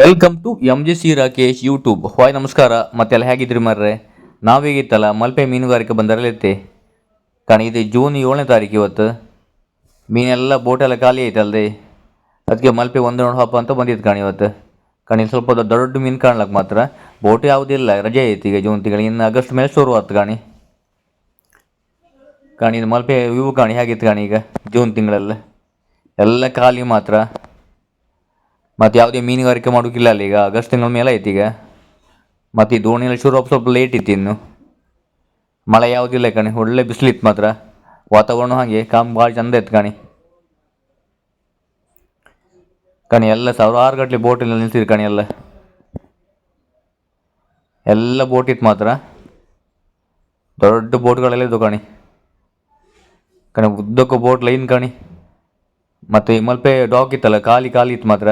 Welcome to M G C Rakesh YouTube hi ನಮಸ್ಕಾರ. ಮತ್ತೆಲ್ಲ ಹೇಗಿದ್ರಿ ಮರ್ರೆ? ನಾವೇಗಿತ್ತಲ್ಲ ಮಲ್ಪೆ ಮೀನುಗಾರಿಕೆ ಬಂದರಲಿತ್ತೆ ಕಾರಣ ಇದು ಜೂನ್ ಏಳನೇ ತಾರೀಕು ಇವತ್ತು. ಮೀನೆಲ್ಲ ಬೋಟೆಲ್ಲ ಖಾಲಿ ಐತಲ್ದೆ ಅದಕ್ಕೆ ಮಲ್ಪೆ ಒಂದು ನೋಡಿ ಹಬ್ಬ ಅಂತ ಬಂದಿತ್ತು ಕಾಣಿ ಇವತ್ತು. ಕಾಣಿ ಸ್ವಲ್ಪ ದೊಡ್ಡ ಮೀನು ಕಾಣ್ಲಕ್ಕೆ ಮಾತ್ರ. ಬೋಟ್ ಯಾವುದಿಲ್ಲ ರಜೆ ಐತಿ ಈಗ ಜೂನ್ ತಿಂಗಳು ಇನ್ನು ಆಗಸ್ಟ್ ಮೇಲೆ ಶುರು ಆಯ್ತು ಕಾಣಿ. ಕಾಣಿ, ಇದು ಮಲ್ಪೆ ವ್ಯೂ ಕಾಣಿ, ಹೇಗಿತ್ತು ಕಾಣಿ ಈಗ ಜೂನ್ ತಿಂಗಳಲ್ಲಿ? ಎಲ್ಲ ಖಾಲಿ ಮಾತ್ರ. ಮತ್ತು ಯಾವುದೇ ಮೀನುಗಾರಿಕೆ ಮಾಡೋಕ್ಕಿಲ್ಲ ಅಲ್ಲಿ ಈಗ, ಆಗಸ್ಟ್ ತಿಂಗಳ ಮೇಲೆ ಐತಿ ಈಗ. ಮತ್ತು ಈ ದೋಣಿ ಎಲ್ಲ ಶುರು ಆಗೋದು ಸ್ವಲ್ಪ ಲೇಟ್ ಇತ್ತು ಇನ್ನು. ಮಳೆ ಯಾವುದಿಲ್ಲ ಕಣಿ, ಒಳ್ಳೆ ಬಿಸಿಲಿತ್ತು ಮಾತ್ರ. ವಾತಾವರಣ ಹಾಗೆ, ಕಾಮ್ ಭಾಳ ಚಂದ ಇತ್ತು ಕಣಿ. ಕಣಿ, ಎಲ್ಲ ಸಾವಿರಾರು ಗಟ್ಟಲೆ ಬೋಟಲ್ಲಿ ನಿಲ್ಸಿದ್ರು ಕಣಿ ಎಲ್ಲ. ಎಲ್ಲ ಬೋಟ್ ಇತ್ತು ಮಾತ್ರ. ದೊಡ್ಡ ಬೋಟ್ಗಳೆಲ್ಲ ಇದ್ದವು ಕಣಿ. ಕಣಿ ಉದ್ದಕ್ಕೂ ಬೋಟ್ ಲೈನ್ ಕಣಿ. ಮತ್ತು ಮಲ್ಪೆ ಡಾಕ್ ಇತ್ತಲ್ಲ, ಖಾಲಿ ಖಾಲಿ ಇತ್ತು ಮಾತ್ರ.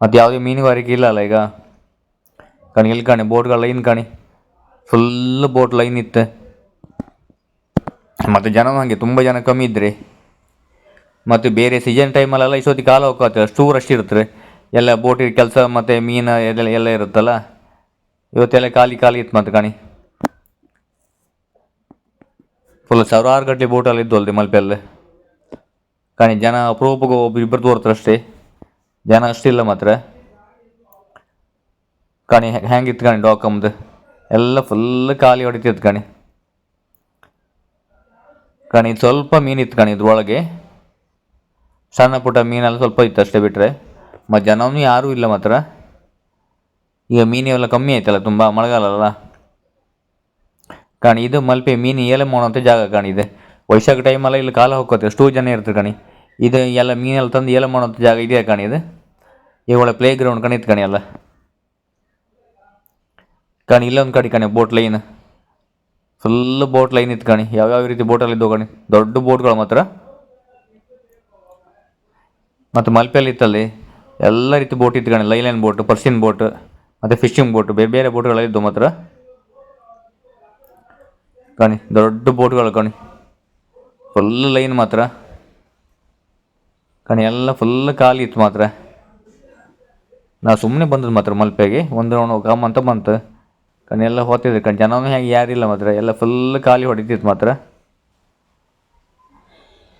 ಮತ್ತು ಯಾವುದೇ ಮೀನುಗಾರಿಕೆ ಇಲ್ಲ ಅಲ್ಲ ಈಗ? ಕಣಿ ಎಲ್ಲಿ ಕಾಣಿ ಬೋಟ್ಗಳ ಲೈನ್ ಕಾಣಿ. ಫುಲ್ ಬೋಟ್ ಲೈನ್ ಇತ್ತು. ಮತ್ತು ಜನ ಹಾಗೆ, ತುಂಬ ಜನ ಕಮ್ಮಿ ಇದ್ದರೆ ಮತ್ತು ಬೇರೆ ಸೀಸನ್ ಟೈಮಲ್ಲೆಲ್ಲ ಇಷ್ಟೊತ್ತಿಗೆ ಕಾಲ ಹೋಗ್ತದೆ, ಅಷ್ಟು ರಶ್ ಇರುತ್ತೆ ಎಲ್ಲ ಬೋಟಿಗೆ ಕೆಲಸ ಮತ್ತು ಮೀನು ಎಲ್ಲ ಎಲ್ಲ ಇರುತ್ತಲ್ಲ? ಇವತ್ತೆಲ್ಲ ಖಾಲಿ ಖಾಲಿ ಇತ್ತು ಮತ್ತು ಕಣಿ. ಫುಲ್ ಸಾವಿರಾರು ಗಟ್ಟಲೆ ಬೋಟಲ್ಲಿ ಇದ್ದು ಮಲ್ಪೆ ಮಲ್ಪೆಲ್ಲ ಕಾಣಿ, ಜನ ಅಪರೂಪಕ್ಕೆ ಒಬ್ಬ ಇಬ್ಬರು ತೋರ್ತಾರೆ ಅಷ್ಟೇ ಜನ ಅಷ್ಟಿಲ್ಲ ಮಾತ್ರ. ಕಾಣಿ ಹೆಂಗಿತ್ತು ಕಣಿ ಡಾಕಮ್ದು ಎಲ್ಲ ಫುಲ್ ಖಾಲಿ ಹೊಡಿತಿತ್ತು ಕಣಿ. ಕಣಿ ಸ್ವಲ್ಪ ಮೀನಿತ್ತು ಕಣಿ ಇದ್ರೊಳಗೆ. ಸಣ್ಣ ಪುಟ್ಟ ಮೀನೆಲ್ಲ ಸ್ವಲ್ಪ ಇತ್ತು ಅಷ್ಟೇ ಬಿಟ್ಟರೆ ಮತ್ತು ಜನವೂ ಯಾರೂ ಇಲ್ಲ ಮಾತ್ರ. ಈಗ ಮೀನೆಲ್ಲ ಕಮ್ಮಿ ಆಯ್ತಲ್ಲ ತುಂಬ ಮಳೆಗಾಲ ಅಲ್ಲ ಕಾಣಿ ಇದು ಮಲ್ಪೆ ಮೀನು ಏಲೆ ಮಾಡೋಂಥ ಜಾಗ ಕಾಣಿದೆ ವೈಶಾಖ ಟೈಮಲ್ಲ ಇಲ್ಲಿ ಕಾಲ ಹೋಗ್ಕೋತೀವಿ ಅಷ್ಟೂ ಜನ ಇರ್ತಾರೆ ಕಣಿ. ಇದು ಎಲ್ಲ ಮೀನೆಲ್ಲ ತಂದು ಏಲೆ ಮಾಡೋಂಥ ಜಾಗ ಇದೆಯಾ ಕಾಣಿ ಒಳ್ಳೆ ಪ್ಲೇ ಗ್ರೌಂಡ್ ಕಣಿತ್ ಕಣಿ ಅಲ್ಲ. ಕಣಿ ಇಲ್ಲೊಂದು ಕಡೆ ಕಣಿ boat line full boat line ಇತ್ತು ಕಣಿ. ಯಾವ್ಯಾವ ರೀತಿ ಬೋಟಲ್ಲಿ ಇದ್ದವು ಕಣಿ? ದೊಡ್ಡ ಬೋಟ್ಗಳು ಮಾತ್ರ. ಮತ್ತು ಮಲ್ಪೆಯಲ್ಲಿ ಇತ್ತಲ್ಲಿ. ಎಲ್ಲ ರೀತಿ ಬೋಟ್ ಇತ್ತು ಕಣಿ. ಲೈಲೈನ್ ಬೋಟ್ ಪರ್ಸಿನ್ ಬೋಟ್ ಮತ್ತು ಫಿಶಿಂಗ್ ಬೋಟ್ ಬೇರೆ ಬೇರೆ ಬೋಟ್ಗಳಿದ್ದು ಮಾತ್ರ. ಕಣಿ, ದೊಡ್ಡ ಬೋಟ್ಗಳು ಕಣಿ. ಫುಲ್ ಲೈನ್ ಮಾತ್ರ. ಕಣಿ, ಎಲ್ಲ ಫುಲ್ ಖಾಲಿ ಇತ್ತು ಮಾತ್ರ. ನಾವು ಸುಮ್ಮನೆ ಬಂದದ್ದು ಮಾತ್ರ ಮಲ್ಪೆಗೆ. ಒಂದು ರೌಂಡ್ ಗಮ್ ಅಂತ ಬಂತು. ಕಣ್ಣೆಲ್ಲ ಹೋತಿದ್ರು ಕಣ್ಣು ಕಣಿ. ಜನನೂ ಹೇಗೆ ಯಾರಿಲ್ಲ ಮಾತ್ರ. ಎಲ್ಲ ಫುಲ್ ಖಾಲಿ ಹೊಡಿತಿತ್ತು ಮಾತ್ರ.